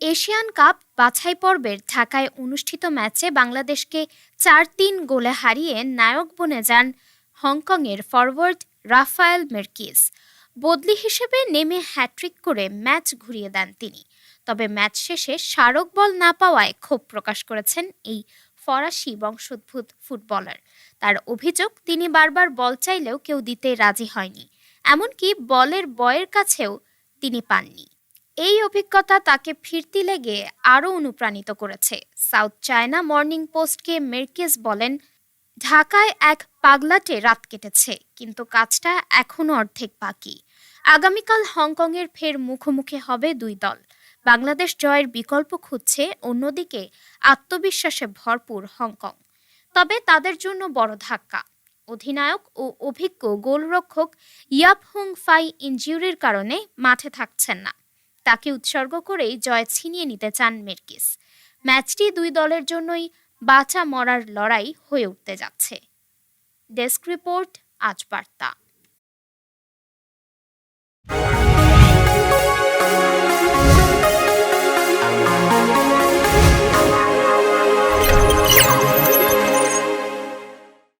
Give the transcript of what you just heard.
Asian cup বাছাই পর্বের ঢাকায় অনুষ্ঠিত ম্যাচে বাংলাদেশকে চার তিন গোলে হারিয়ে নায়ক বনে যান হংকংয়ের ফরওয়ার্ড রাফায়েল মেরকিস। বদলি হিসেবে নেমে হ্যাট্রিক করে ম্যাচ ঘুরিয়ে দেন তিনি। তবে ম্যাচ শেষে স্মারক বল না পাওয়ায় ক্ষোভ প্রকাশ করেছেন এই ফরাসি বংশোদ্ভূত ফুটবলার। তার অভিযোগ, তিনি বারবার বল চাইলেও কেউ দিতে রাজি হয়নি। এমনকি বলের বয়ের কাছেও তিনি পাননি। এই অভিজ্ঞতা তাকে ফিরতি লেগে আরও অনুপ্রাণিত করেছে। সাউথ চায়না মর্নিং পোস্টকে মেরকেস বলেন, ঢাকায় এক পাগলাটে রাত কেটেছে, কিন্তু কাজটা এখনও অর্ধেক বাকি। আগামীকাল হংকংয়ের ফের মুখোমুখি হবে দুই দল। বাংলাদেশ জয়ের বিকল্প খুঁজছে অন্যদিকে আত্মবিশ্বাসে ভরপুর হংকং। তবে তাদের জন্য বড় ধাক্কা। অধিনায়ক ও অভিজ্ঞ গোলরক্ষক ইয়াপ হুং ফাই ইনজিউরির কারণে মাঠে থাকছেন না। তাকে উৎসর্গ করেই জয় ছিনিয়ে নিতে চান মেরকিস। ম্যাচটি দুই দলের জন্যই বাঁচা মরার লড়াই হয়ে উঠতে যাচ্ছে। ডেস্ক রিপোর্ট, আজ বার্তা।